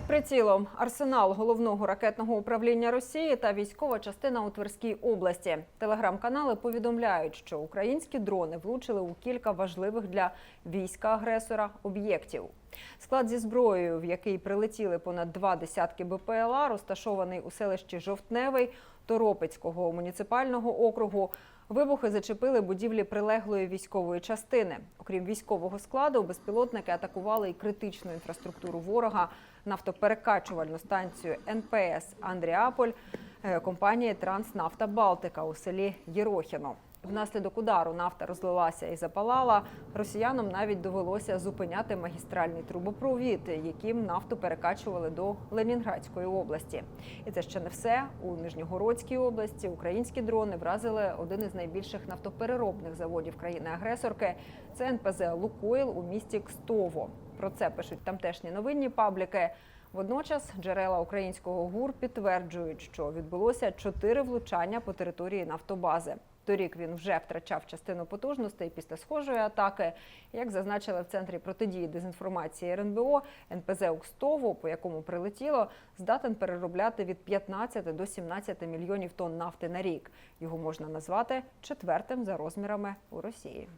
Під прицілом арсенал головного ракетного управління Росії та військова частина у Тверській області. Телеграм-канали повідомляють, що українські дрони влучили у кілька важливих для війська агресора об'єктів. Склад зі зброєю, в який прилетіли понад два десятки БПЛА, розташований у селищі Жовтневий Торопецького муніципального округу. Вибухи зачепили будівлі прилеглої військової частини. Окрім військового складу, безпілотники атакували і критичну інфраструктуру ворога, нафтоперекачувальну станцію НПС Андріаполь е, компанії Транснафта Балтика у селі Єрохіно. Внаслідок удару нафта розлилася і запалала. Росіянам навіть довелося зупиняти магістральний трубопровід, яким нафту перекачували до Ленінградської області. І це ще не все. У Нижньогородській області українські дрони вразили один із найбільших нафтопереробних заводів країни-агресорки. Це НПЗ Лукойл у місті Кстово. Про це пишуть тамтешні новинні пабліки. Водночас джерела українського ГУР підтверджують, що відбулося чотири влучання по території нафтобази. Торік він вже втрачав частину потужностей після схожої атаки. Як зазначили в центрі протидії дезінформації РНБО, НПЗ Укстово, по якому прилетіло, здатен переробляти від 15 до 17 мільйонів тонн нафти на рік. Його можна назвати четвертим за розмірами у Росії.